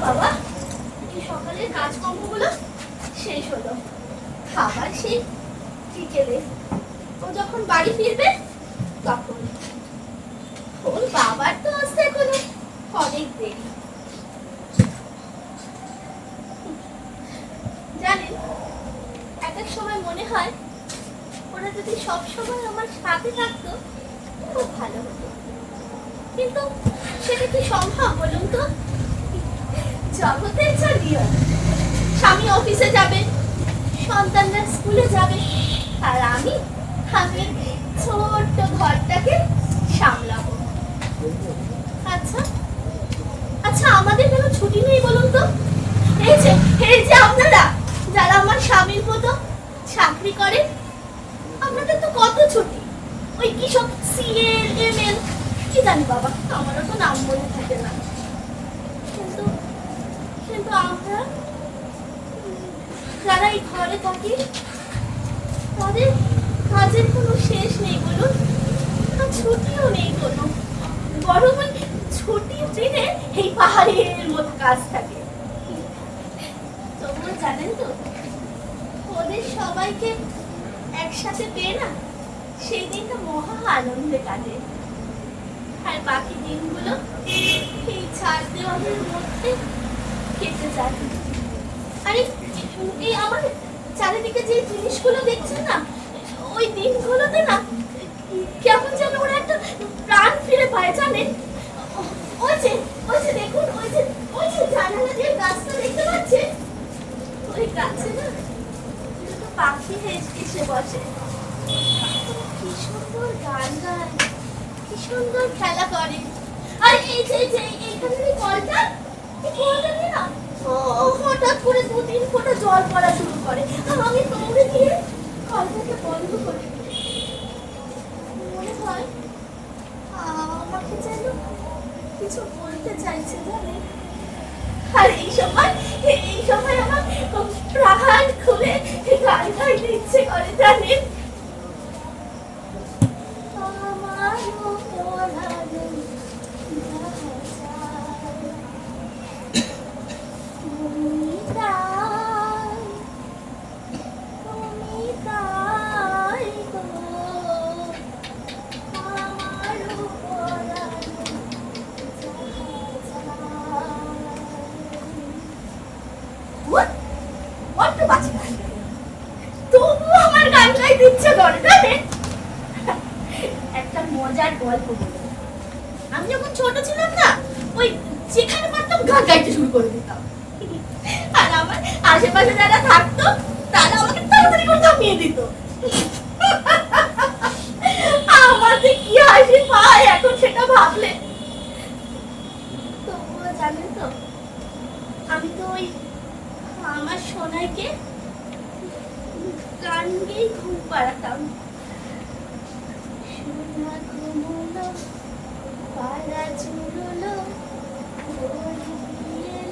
বাবা সকালের শেষ হলো। খাবার বিকেলে। ও যখন বাড়ি ফিরবে, তখন। ওর বাবার তো আসতে এখনও অনেক দেরি। জানেন, এক এক সময় মনে হয় ওরা যদি সব সময় আমার সাথে থাকতো, খুব ভালো হতো। কিন্তু সেটা কি সম্ভব বলুন তো? জগতের যা স্বামী অফিসে যাবে, সন্তানরা স্কুলে যাবে, আর আমি আমি ছোট্ট ঘরটাকে সামলাবো। আচ্ছা আচ্ছা আমাদের কেন ছুটি নেই বলুন তো? এই যে এই যে আপনারা যারা আমার স্বামীর মতো চাকরি করে আপনাদের তো কত ছুটি ওই কি সব সিএল এমএল কি জানি বাবা আমারও তো নাম মনে থাকে না কিন্তু কিন্তু আমরা উম, যারা এই ঘরে থাকি তাদের কাজের কোনো শেষ নেই বলুন। আর ছুটিও নেই কোনো বরং ওই ছুটির দিনে এই পাহাড়ের মতো কাজ থাকে। তবুও জানেন তো, ওদের সবাইকে একসাথে পেয়ে না সেই দিনটা মহা আনন্দে কাটে। আর বাকি দিনগুলো এই ছাড় দেওয়ালের মধ্যে কেটে যায়। আরে, এই আমার চারিদিকে যে জিনিসগুলো দেখছেন না ওই দিনগুলোতে না, কেমন যেন ওরা একটা প্রাণ ফিরে পায়, জানেন? ওই যে ওই যে দেখুন, ওই যে ওই যে জানালা দিয়ে গাছটা দেখতে পাচ্ছেন? ওই গাছে না পাখি এসে বসে। কি সুন্দর গান গায়, কি সুন্দর খেলা করে। আর এই যে যে এইখানে কলটা কলটা দিয়ে না হঠাৎ করে দু তিন ফোঁটা জল পড়া শুরু করে। আমি দৌড়ে গিয়ে কলটাকে বন্ধ করে দিই মনে হয় আমাকে যেন কিছু বলতে চাইছে জানে আর এই সময় এই সময় আমার প্রাণ খুলে গান গাইতে ইচ্ছে করে জানেন? গান গাইতে শুরু করে দিতাম। আর আমার আশেপাশে যারা থাকতো, তারা আমাকে তাড়াতাড়ি করে থামিয়ে দিত। আমার কি হাসি পায়, এখন সেটা ভাবলে। তবুও জানেন তো, আমি তো ওই আমার সোনাইকে গান গেয়েই ঘুম পাড়াতাম। সোনা ঘুমোলো পাড়া এলো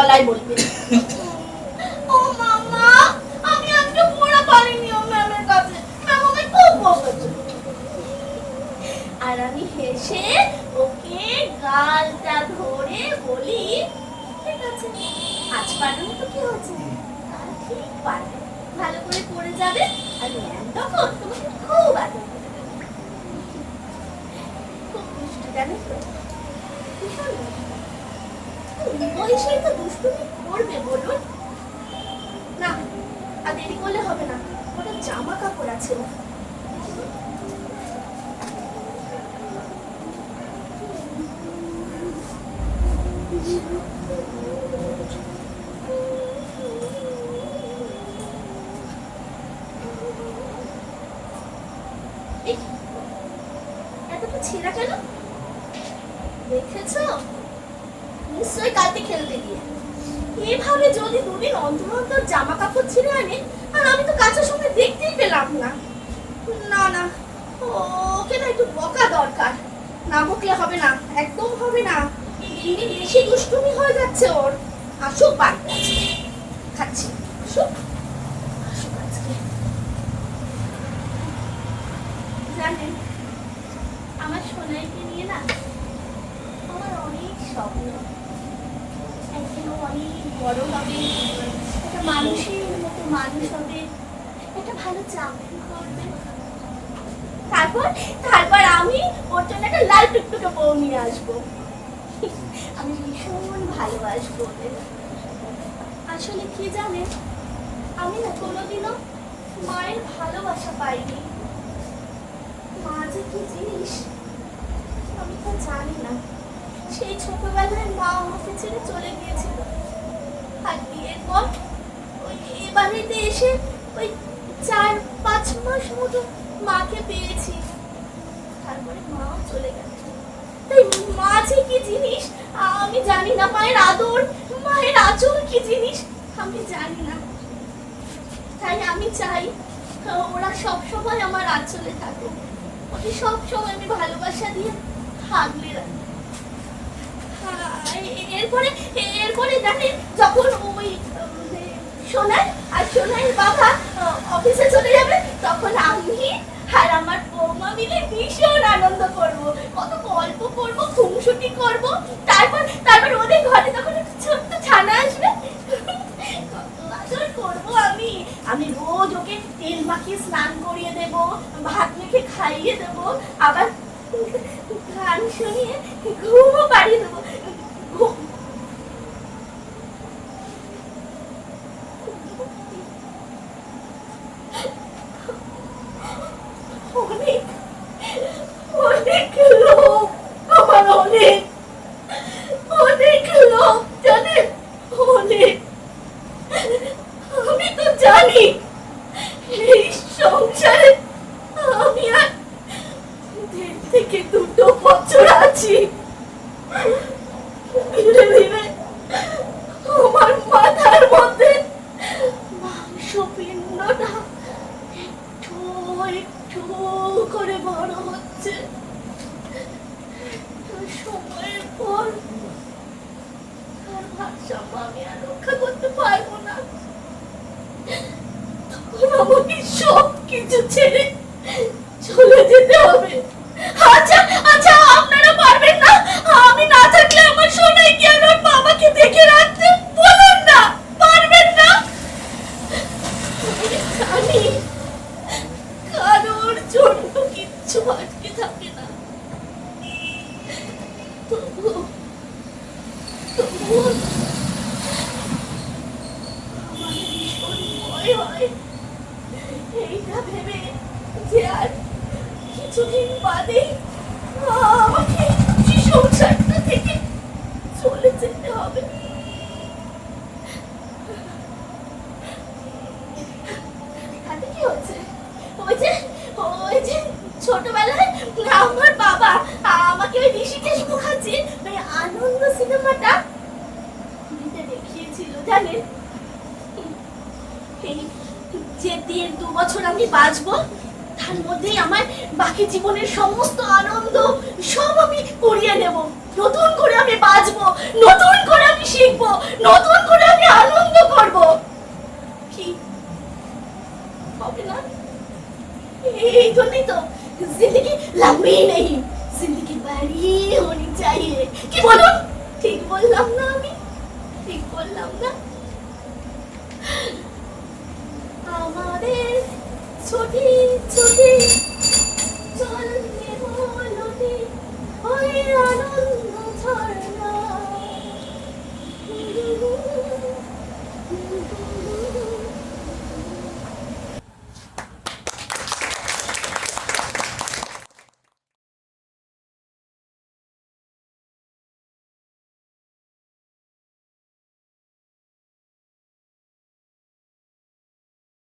গলায় বলবে। ও মামা আমি আজকে পড়া পারিনি ও ম্যামের কাছে। ম্যাম আমায় খুব বকেছে। আর আমি হেসে ওকে গালটা ধরে বলি ঠিক আছে আজ পারলে তো কি হয়েছে? ঠিক পারবে ভালো করে পড়ে যাবে আর ম্যাম তখন তোমাকে খুব আদর খুব দুষ্টু জানো তো? ভীষণ দুষ্টু। বয়সেই তো দুষ্টুমি করবে বলুন। না আর দেরি করলে হবে না। ওটা জামা কাপড় আছে। এই, এতটা ছেঁড়া কেন? দেখেছ? নিশ্চয়ই কালকে খেলতে গিয়ে। এভাবে যদি দুদিন অন্তর অন্তর জামা কাপড় ছিঁড়ে আনে, আর আমি তো কাছের সঙ্গে দেখতেই পেলাম না। না না, ওকে না একটু বকা দরকার। না বকলে হবে না, একদম হবে না। দিন দিন বেশি দুষ্টুমি হয়ে যাচ্ছে ওর। আসুক বাড়িতে আজকে। খাচ্ছি। আসুক। আসুক আজকে। জানেন, আমার সোনাইকে নিয়ে না আমার অনেক স্বপ্ন। বড় হবে, একটা মানুষের মতো মানুষ হবে, একটা ভালো চাকরি করবে। তারপর তারপর আমি ওর জন্য একটা লাল টুকটুকে বউ নিয়ে আসব। আমি ভীষণ ভালোবাসবো আসলে কি জানে আমি না কোনোদিনও মায়ের ভালোবাসা পাইনি। মা যে কি জিনিস, আমি তো জানি না। সেই ছোটবেলায় মা আমাকে ছেড়ে চলে গিয়েছিল। আর বিয়ের পর ওই এ বাড়িতে এসে ওই চার পাঁচ মাস মতো মাকে পেয়েছি। তারপরে মাও চলে গেছে তাই মা যে কি জিনিস? আমি জানি না, মায়ের আদর, মায়ের আচল কি জিনিস? আমি জানি না। তাই আমি চাই, ওরা সব সময় আমার আঁচলে থাকুক। ওকে সব সময় আমি ভালোবাসা দিয়ে থাকলে রাখি। এরপরে এরপরে জানেন যখন ওই, সোনাই, আর সোনাইয়ের বাবা অফিসে চলে যাবে, তখন আমি আর আমার বৌমা মিলে ভীষণ আনন্দ করব। কত গল্প করব, খুনসুটি করব, তারপর কি ওই যে ওই যে ছোটবেলায় আমার বাবা আমাকে ওই ঋষিকেশ মুখার্জি ওই আনন্দ সিনেমাটা দেখিয়েছিল, জানেন? যে দেড় দু বছর আমি বাঁচবো, তার মধ্যেই আমার বাকি জীবনের সমস্ত আনন্দ সব আমি করিয়ে নেব। নতুন করে আমি বাঁচবো, নতুন করে আমি শিখব, নতুন করে আমি আনন্দ করব। কি হবে না? এই জন্যই তো জিন্দগি লাগবেই নেই। জিন্দগি হনি কি বলো? ঠিক বললাম না আমি। ঠিক বললাম না। আমাদের ছোটি।